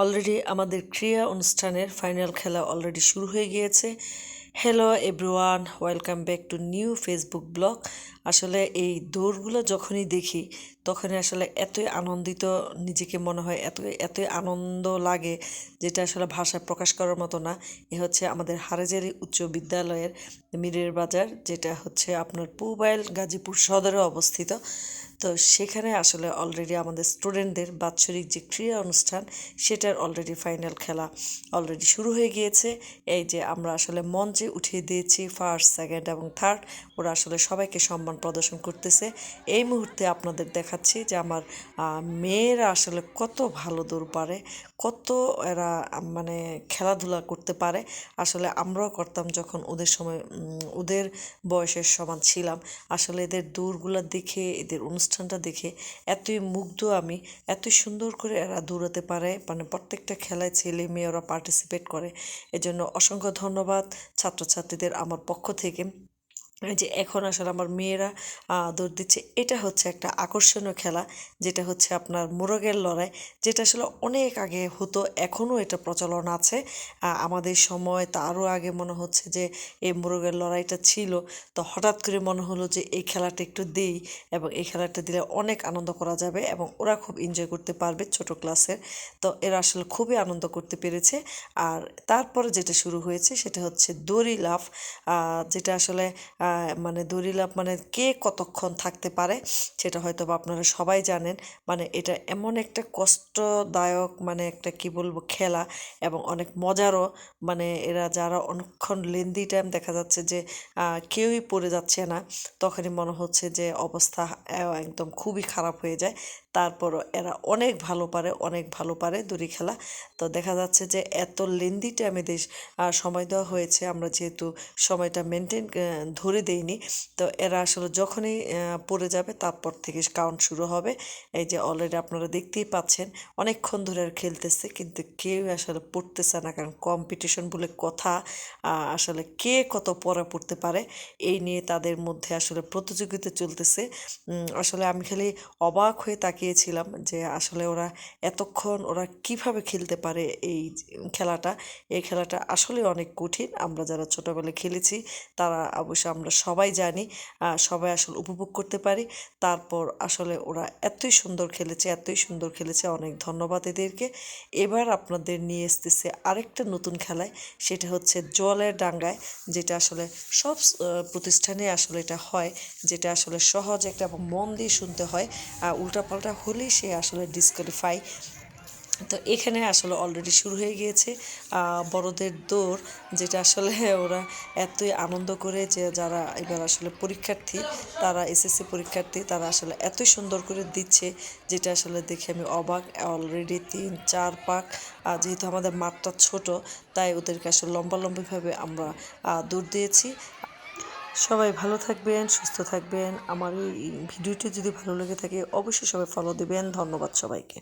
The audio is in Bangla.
অলরেডি আমাদের ক্রিয়া অনুষ্ঠানের ফাইনাল খেলা অলরেডি শুরু হয়ে গিয়েছে। Hello everyone welcome back to new Facebook blog আসলে এই দৌড়গুলো যখনই দেখি, তখনই আসলে এতই আনন্দিত, নিজেকে মনে হয় এত, এতই আনন্দ লাগে, যেটা আসলে ভাষায় প্রকাশ করার মতো না। এ হচ্ছে আমাদের হারেজারি উচ্চ বিদ্যালয়ের মিরের বাজার, যেটা হচ্ছে আপনার পুবাইল গাজীপুর সদরে অবস্থিত। তো সেখানে আসলে অলরেডি আমাদের স্টুডেন্টদের বাৎসরিক যে ক্রীড়া অনুষ্ঠান, সেটার অলরেডি ফাইনাল খেলা অলরেডি শুরু হয়ে গিয়েছে। এই যে আমরা আসলে মঞ্চে উঠিয়ে দিয়েছি ফার্স্ট সেকেন্ড এবং থার্ড ওরা আসলে সবাইকে সম্মান প্রদর্শন করতেছে। এই মুহূর্তে আপনাদের দেখাচ্ছি যে আমার মেয়েরা আসলে কত ভালো দৌড় পারে, কত এরা মানে খেলাধুলা করতে পারে। আসলে আমরাও করতাম যখন ওদের সময় ওদের বয়সের সমান ছিলাম। আসলে এদের দৌড়গুলো দেখে, এদের অনুষ্ঠানটা দেখে এতই মুগ্ধ আমি, এতই সুন্দর করে এরা দৌড়াতে পারে মানে প্রত্যেকটা খেলায় ছেলে মেয়ে ওরা পার্টিসিপেট করে। এজন্য অসংখ্য ধন্যবাদ ছাত্রছাত্রীদের আমার পক্ষ থেকে। যে এখন আসলে আমার মেয়েরা দৌড় দিচ্ছে, এটা হচ্ছে একটা আকর্ষণীয় খেলা, যেটা হচ্ছে আপনার মোরগের লড়াই, যেটা আসলে অনেক আগে হতো, এখনও এটা প্রচলন আছে। আমাদের সময় তারও আগে মনে হচ্ছে যে এই মোরগের লড়াইটা ছিল, তো হঠাৎ করে মনে হলো যে এই খেলাটা একটু দেই এবং এই খেলাটা দিলে অনেক আনন্দ করা যাবে এবং ওরা খুব এনজয় করতে পারবে ছোট ক্লাসের, তো এরা আসলে খুবই আনন্দ করতে পেরেছে। আর তারপরে যেটা শুরু হয়েছে সেটা হচ্ছে দড়ি লাফ যেটা আসলে মানে দড়ি লাফ মানে কে কতক্ষণ থাকতে পারে সেটা হয়তো বা আপনারা সবাই জানেন। মানে এটা এমন একটা কষ্টদায়ক মানে একটা কি বলব, খেলা এবং অনেক মজারও। মানে এরা যারা অনেকক্ষণ লেন্দি টাইম দেখা যাচ্ছে যে কেউই পড়ে যাচ্ছে না, তখনই মনে হচ্ছে যে অবস্থা একদম খুবই খারাপ হয়ে যায়। তারপরও এরা অনেক ভালো পারে অনেক ভালো পারে দড়ি খেলা। তো দেখা যাচ্ছে যে এত লেন্দি টাইমে দেশ আহ, সময় দেওয়া হয়েছে আমরা যেহেতু সময়টা মেনটেন ধরে দেইনি তো এরা আসলে যখনই পড়ে যাবে তারপর থেকে কাউন্ট শুরু হবে। এই যে অলরেডি আপনারা দেখতেই পাচ্ছেন অনেকক্ষণ ধরে আর খেলতেছে কিন্তু কেউ আসলে পড়তেছে না কারণ কম্পিটিশন বলে কথা আসলে কে কত পড়া পড়তে পারে এই নিয়ে তাদের মধ্যে আসলে প্রতিযোগিতা চলতেছে। আসলে আমি খালি অবাক হয়ে তাকিয়েছিলাম যে আসলে ওরা এতক্ষণ ওরা কীভাবে খেলতে পারে এই খেলাটা এই খেলাটা আসলে অনেক কঠিন। আমরা যারা ছোটোবেলায় খেলেছি তারা অবশ্য আমরা সবাই জানি সবাই আসলে উপভোগ করতে পারি। তারপর আসলে ওরা এতই সুন্দর খেলেছে এতই সুন্দর খেলেছে অনেক ধন্যবাদ এদেরকে। এবার আপনাদের নিয়ে এসতেছে আরেকটা নতুন খেলায় সেটা হচ্ছে জলের ডাঙ্গায় যেটা আসলে সব প্রতিষ্ঠানে আসলে এটা হয় যেটা আসলে সহজ একটা মন দিয়ে শুনতে হয়। আহ, উল্টাপাল্টা হলেই সে আসলে ডিসকোয়ালিফাই তো এখানে আসলে অলরেডি শুরু হয়ে গিয়েছে বড়দের দৌড়, যেটা আসলে ওরা এতই আনন্দ করে যে যারা এবার আসলে পরীক্ষার্থী, তারা এসএসসি পরীক্ষার্থী, তারা আসলে এতই সুন্দর করে দিচ্ছে, যেটা আসলে দেখে আমি অবাক। অলরেডি তিন, চার পাক যেহেতু আমাদের মাঠটা ছোট, তাই ওদেরকে আসলে লম্বা লম্বিভাবে আমরা দৌড় দিয়েছি। সবাই ভালো থাকবেন, সুস্থ থাকবেন। আমার এই ভিডিওটি যদি ভালো লেগে থাকে, অবশ্যই সবাই ফলো দেবেন। ধন্যবাদ সবাইকে।